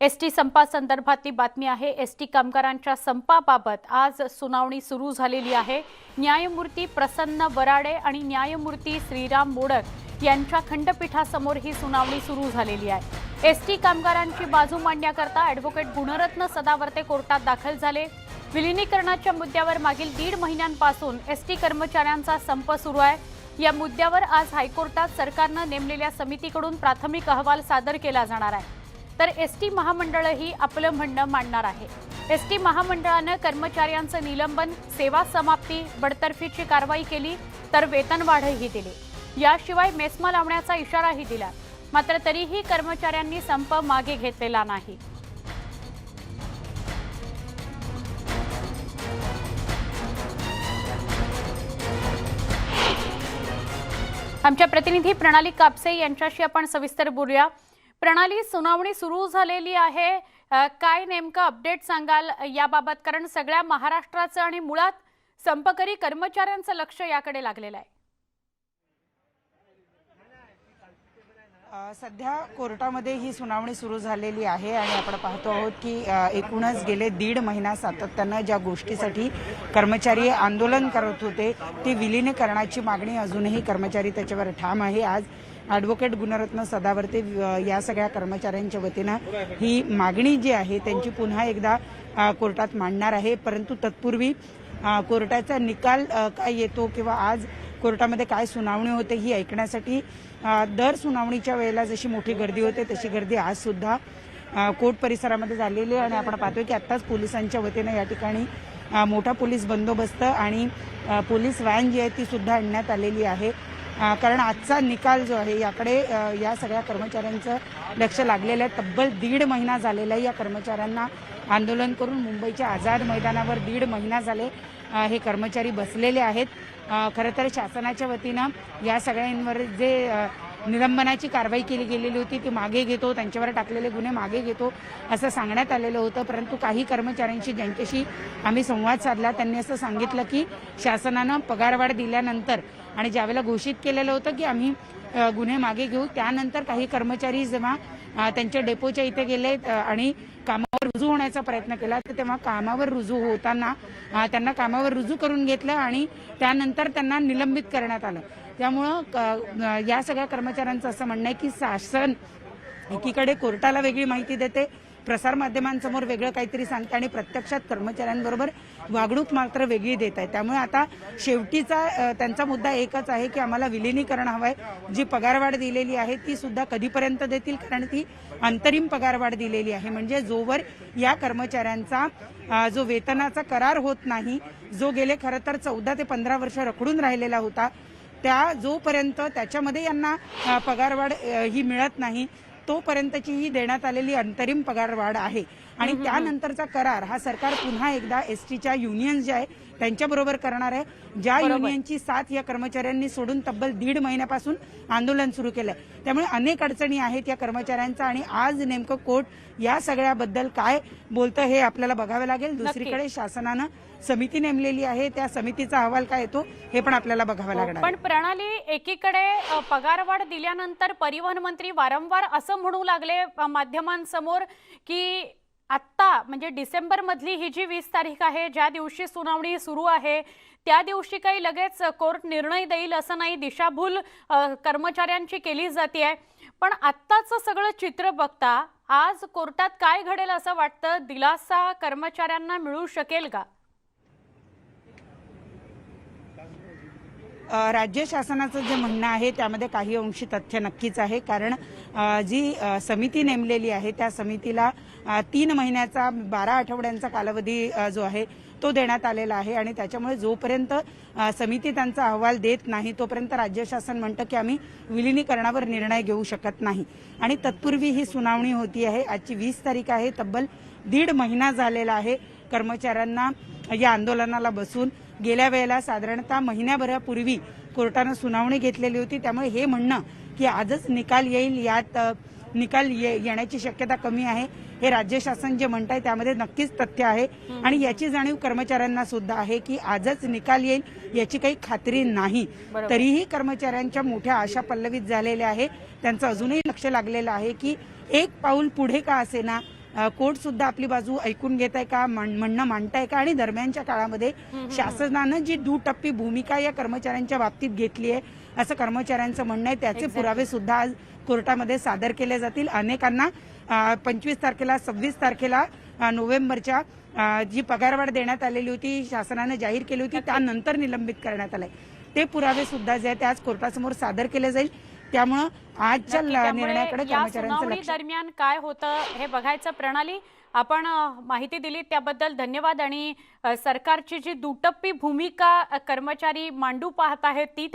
ST संपासंदर्भातली बातमी आहे. ST कामगारांच्या संपाबाबत आज सुनावणी सुरू झालेली आहे. न्यायमूर्ती प्रसन्न बराडे आणि न्यायमूर्ती श्रीराम मोडक यांच्या खंडपीठासमोर ही सुनावणी सुरू झालेली आहे. एसटी कामगारांची बाजू मांडण्याकरता ॲडव्होकेट गुणरत्न सदावर्ते कोर्टात दाखल झाले. विलिनीकरणाच्या मुद्द्यावर मागील दीड महिन्यांपासून एसटी कर्मचाऱ्यांचा संप सुरू आहे. या मुद्द्यावर आज हायकोर्टात सरकारनं नेमलेल्या समितीकडून प्राथमिक अहवाल सादर केला जाणार आहे. तर एस टी महामंडळही आपलं म्हणणं मांडणार आहे. एस टी महामंडळानं कर्मचाऱ्यांचं निलंबन सेवा समाप्ती बडतर्फीची कारवाई केली तर वेतनवाढही दिली. याशिवाय मेस्मा लावण्याचा इशाराही दिला. मात्र तरीही कर्मचाऱ्यांनी संप मागे घेतलेला नाही. आमच्या प्रतिनिधी प्रणाली कापसे यांच्याशी आपण सविस्तर बोलूया. प्रणाली सुनावणी सुरू झालेली आहे. काय नेमकं अपडेट सांगाल याबाबत? कारण सगळ्या महाराष्ट्राचं आणि मुळात संपकरी कर्मचाऱ्यांचं लक्ष याकडे लागलेलं आहे. सध्या कोर्टामध्ये ही सुनावणी सुरू झालेली आहे आणि आपण पाहतो आहोत की एकूणच गेले दीड महिना सातत्यानं ज्या गोष्टीसाठी कर्मचारी आंदोलन करत होते ती विलीनीकरणाची मागणी अजूनही कर्मचारी त्याच्यावर ठाम आहे. आज ॲडव्होकेट गुणरत्न सदावर्ते या सगळ्या कर्मचाऱ्यांच्या वतीनं ही मागणी जी आहे त्यांची पुन्हा एकदा कोर्टात मांडणार आहे. परंतु तत्पूर्वी कोर्टाचा निकाल काय येतो किंवा आज कोर्टामध्ये काय सुनावणी होते ही ऐकण्यासाठी दर सुनावणीच्या वेळेला जशी मोठी गर्दी होते तशी गर्दी आज सुद्धा कोर्ट परिसरामध्ये झालेली आहे. आणि आपण पाहतोय की आत्ताच पोलिसांच्या वतीनं या ठिकाणी मोठा पोलीस बंदोबस्त आणि पोलीस व्हॅन जी आहे ती सुद्धा आणण्यात आलेली आहे. कारण आजचा निकाल जो आहे याकडे या सगळ्या कर्मचाऱ्यांचं लक्ष लागलेलं आहे. तब्बल दीड महिना झालेला आहे या कर्मचाऱ्यांना आंदोलन करून मुंबईच्या आझाद मैदानावर दीड महिना झाले हे कर्मचारी बसलेले आहेत. खरं तर शासनाच्या वतीनं या सगळ्यांवर जे निलंबनाची कारवाई केली गेलेली होती ती मागे घेतो त्यांच्यावर टाकलेले गुन्हे मागे घेतो असं सांगण्यात आलेलं होतं. परंतु काही कर्मचाऱ्यांशी ज्यांच्याशी आम्ही संवाद साधला त्यांनी असं सांगितलं की शासनानं पगारवाढ दिल्यानंतर आणि ज्यावेळेला घोषित केलेलं होतं की आम्ही गुन्हे मागे घेऊ त्यानंतर काही कर्मचारी जेव्हा त्यांच्या डेपोच्या इथे गेले आणि कामावर रुजू होण्याचा प्रयत्न केला तर तेव्हा कामावर रुजू होताना त्यांना कामावर रुजू करून घेतलं आणि त्यानंतर त्यांना निलंबित करण्यात आलं. त्यामुळं क- या सगळ्या कर्मचाऱ्यांचं असं म्हणणं आहे की शासन एकीकडे कोर्टाला वेगळी माहिती देते प्रसारमाध्यमांसमोर वेगळं काहीतरी सांगते आणि प्रत्यक्षात कर्मचाऱ्यांबरोबर वागणूक मात्र वेगळी देत आहे. त्यामुळे आता शेवटीचा त्यांचा मुद्दा एकच आहे की आम्हाला विलिनीकरण हवंय. जी पगारवाढ दिलेली आहे ती सुद्धा कधीपर्यंत देतील? कारण ती अंतरिम पगारवाढ दिलेली आहे. म्हणजे जोवर या कर्मचाऱ्यांचा जो वेतनाचा करार होत नाही जो गेले खरं तर चौदा ते पंधरा वर्ष रखडून राहिलेला होता त्या जोपर्यंत त्याच्यामध्ये यांना पगारवाढ ही मिळत नाही तोपर्यंतची ही देण्यात आलेली अंतरिम पगारवाढ आहे. आणि त्यानंतरचा करार हा सरकार पुन्हा एकदा एसटीच्या युनियन जे आहे त्यांच्याबरोबर करणार आहे. ज्या युनियनची साथ या कर्मचाऱ्यांनी सोडून तब्बल दीड महिन्यापासून आंदोलन सुरू केलंय. त्यामुळे अनेक अडचणी आहेत या कर्मचाऱ्यांचा आणि आज नेमकं कोर्ट या सगळ्याबद्दल काय बोलतं हे आपल्याला बघावं लागेल. दुसरीकडे शासनानं समिती नेमलेली आहे. त्या समितीचा अहवाल काय येतो हे पण आपल्याला बघावं लागणार आहे. पण प्रणाली एकीकडे पगारवाढ दिल्यानंतर परिवहन मंत्री वारंवार असं म्हणू लागले माध्यमांसमोर की आत्ता म्हणजे डिसेंबरमधली ही जी वीस तारीख आहे ज्या दिवशी सुनावणी सुरू आहे त्या दिवशी काही लगेच कोर्ट निर्णय देईल असं नाही दिशाभूल कर्मचाऱ्यांची केली जाते पण आत्ताचं सगळं चित्र बघता आज कोर्टात काय घडेल असं वाटतं? दिलासा कर्मचाऱ्यांना मिळू शकेल का? राज्य शासनाचं जे म्हणणं आहे त्यामध्ये काही अंशी तथ्य नक्कीच आहे. कारण जी समिती नेमलेली आहे त्या समितीला तीन महिन्याचा बारा आठवड्यांचा कालावधी जो आहे तो देण्यात आलेला आहे. आणि त्याच्यामुळे जोपर्यंत समिती त्यांचा अहवाल देत नाही तोपर्यंत राज्य शासन म्हणतं की आम्ही विलिनीकरणावर निर्णय घेऊ शकत नाही. आणि तत्पूर्वी ही सुनावणी होती आहे. आजची वीस तारीख आहे. तब्बल दीड महिना झालेला आहे. कर्मचाऱ्यांना या आंदोलनाला बसून गेल्या वेळेला साधारणतः महिन्याभरापूर्वी कोर्टानं सुनावणी घेतलेली होती. त्यामुळे हे म्हणणं की आजच निकाल येईल यात निकाल ये- येण्याची शक्यता कमी आहे हे राज्य शासन जे म्हणत आहे त्यामध्ये नक्कीच तथ्य आहे. आणि याची जाणीव कर्मचाऱ्यांना सुद्धा आहे की आजच निकाल येईल याची काही खात्री नाही. तरीही कर्मचाऱ्यांच्या मोठ्या आशा पल्लवित झालेल्या आहे. त्यांचं अजूनही लक्ष लागलेलं आहे की एक पाऊल पुढे का असेना? कोर्ट सुद्धा आपली बाजू ऐकून घेत आहे का म्हण- म्हणणं मांडताय का आणि दरम्यानच्या काळामध्ये शासनानं जी दुटप्पी भूमिका या कर्मचाऱ्यांच्या बाबतीत घेतली आहे असं कर्मचाऱ्यांचं म्हणणं आहे. त्याचे पुरावे सुद्धा आज कोर्टामध्ये सादर केले जातील. अनेकांना पंचवीस तारखेला सव्वीस तारखेला नोव्हेंबरच्या जी पगारवाढ देण्यात आलेली होती शासनानं जाहीर केली होती त्यानंतर निलंबित करण्यात आलंय. ते पुरावे सुद्धा जे आहे ते आज कोर्टासमोर सादर केले जाईल. त्यामुळं आजच्या निर्णयाकडे या कर्मचाऱ्यांचं दरम्यान काय होतं हे बघायचं प्रणाली. आपण माहिती दिली त्याबद्दल धन्यवाद आणि सरकारची जी दुटप्पी भूमिका कर्मचारी मांडू पाहत आहेत ती